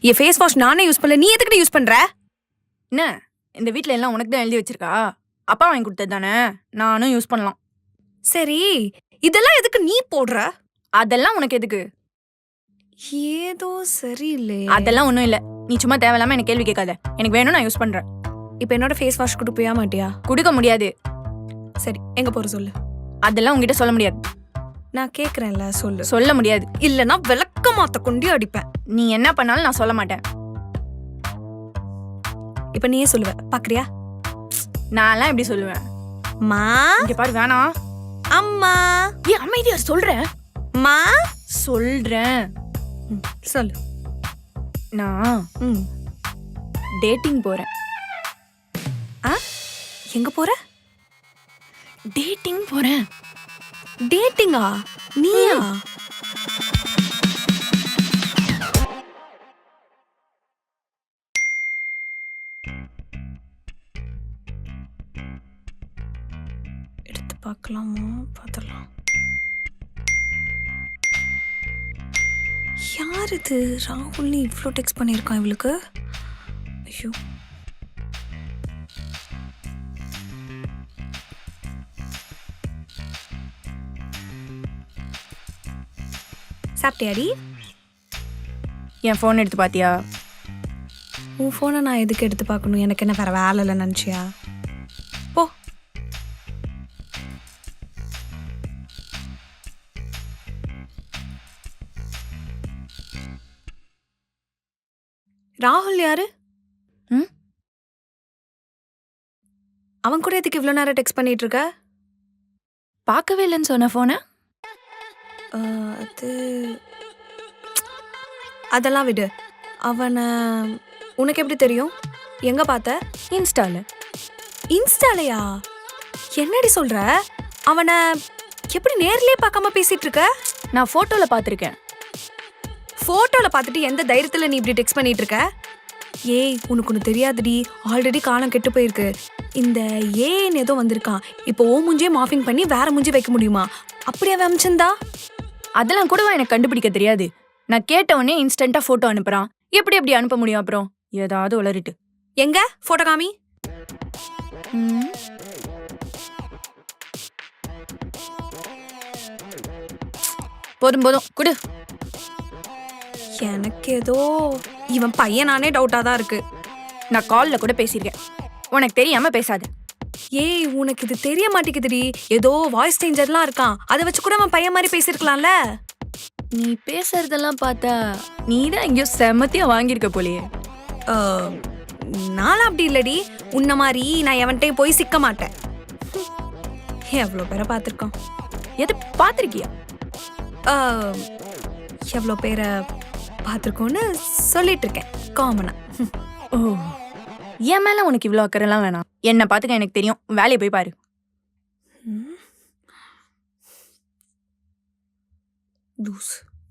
என் face wash நானே use பண்ணல. நீ எதுக்கிட்ட யூஸ் பண்ற? என்ன? இந்த வீட்ல எல்லாம் உனக்கு தான் எழுதி வச்சிருக்கா? அப்பா வாங்கி கொடுத்தது தானே? நானும் யூஸ் பண்ணலாம். சரி இதெல்லாம் எதுக்கு நீ போடுற? அதெல்லாம் உனக்கு எதுக்கு? ஏதோ சரியில்லையே அதெல்லாம் ஒண்ணும் இல்ல. நீ சும்மா தேவையில்லாம எனக்கு கேள்வி கேட்காத. எனக்கு வேணும் நான் யூஸ் பண்றேன். இப்போ என்னோட ஃபேஸ் வாஷ் கொடுப்பியா மாட்டியா? கொடுக்க முடியாது. சரி எங்க போற சொல்லு. அதெல்லாம் உங்ககிட்ட சொல்ல முடியாது. நான் கேக்குறேன்ல சொல்லு. சொல்ல முடியாது. இல்லனா விளக்க மாத்த கொண்டே அடிப்பேன். நீ என்ன பண்ணாலும் நான் சொல்ல மாட்டேன். இப்ப நீயே சொல்லுவ. பாக்குறியா? நான்லாம் எப்படி சொல்லுவேன்? மா? இங்க பாரு வேணாம் அம்மா. ஏ அமைதியா சொல்றேன் மா? சொல்றேன். சொல்லு. நான் டேட்டிங் போறேன். ஆ? எங்க போற? டேட்டிங் போறேன். டேட்டிங்கா நீயா? பார்க்கலாமா? பார்த்துடலாம். யார் இது? ராகுல்னு இவ்வளோ டெக்ஸ்ட் பண்ணியிருக்கான் இவளுக்கு? ஐயோ. சாப்பிட்டியாடி? என் ஃபோன் எடுத்து பாத்தியா உன் ஃபோனை நான் எதுக்கு எடுத்து பார்க்கணும்? எனக்கு என்ன வேற வேலை இல்லை நினச்சியா? ராகுல் யாரு? ம்? அவன் கூட எதுக்கு இவ்வளோ நேரம் டெக்ஸ்ட் பண்ணிட்டு இருக்க? பார்க்கவே இல்லைன்னு சொன்ன ஃபோனை அது அதெல்லாம் விடு. அவனை உனக்கு எப்படி தெரியும்? எங்க பார்த்த? இன்ஸ்டால இன்ஸ்டாலயா என்னடி சொல்ற? அவனை எப்படி நேர்லயே பார்க்காம பேசிட்டு இருக்க? நான் போட்டோல பார்த்திருக்கேன். போட்டோல பார்த்துட்டு எந்த தைரியத்துல நீ இப்படி டெக்ஸ்ட் பண்ணிட்டு இருக்க? ஏய் உனக்கு ஒன்று தெரியாதுடி. ஆல்ரெடி காலம் கெட்டு போயிருக்கு. இந்த ஏன்னு ஏதோ வந்திருக்கான் இப்போ ஓ மூஞ்சியே மாஃபிங் பண்ணி வேற மூஞ்சி வைக்க முடியுமா? அப்படியே அமைச்சிருந்தா? அதெல்லாம் கூடவா எனக்கு கண்டுபிடிக்க தெரியாது. நான் கேட்ட உடனே இன்ஸ்டன்ட்டா போட்டோ அனுப்புறான். எப்படி எப்படி அனுப்ப முடியும் அப்புறம்? ஏதாவது உளறிட்டு. எங்க? போட்டோ காமி. போதும் போதும். குடு. எனக்கு ஏதோ இவன் பையனானே டவுட்டா தான் இருக்கு. நான் கால்ல கூட பேசியிருக்கேன். உனக்கு தெரியாம பேசாத. ஏய் உனக்கு இது தெரிய மாட்டேங்குதுடி. ஏதோ வாய்ஸ் சேஞ்சர்லாம் இருக்கான். அதை வச்சு கூட அவன் பையன் மாதிரி பேசியிருக்கலாம்ல. நீ பேசுறதெல்லாம் பார்த்தா நீ தான் எங்கேயோ செமத்தியா வாங்கியிருக்க போலயே. அஹ், நான்லாம் அப்படி இல்லடி. உன்ன மாதிரி நான் எவன்கிட்டயும் போய் சிக்க மாட்டேன். எவ்வளோ பேரை பார்த்துருக்கோம் எது பார்த்திருக்கியா? எவ்வளோ பேரை பார்த்துருக்கோன்னு சொல்லிட்டு இருக்கேன் காமனா ஓ. என் மேல உனக்கு இவ்வளோ அக்கறைலாம் வேணாம். என்ன பார்த்துக்க எனக்கு தெரியும். வேலையை போய் பாரு. லூஸ்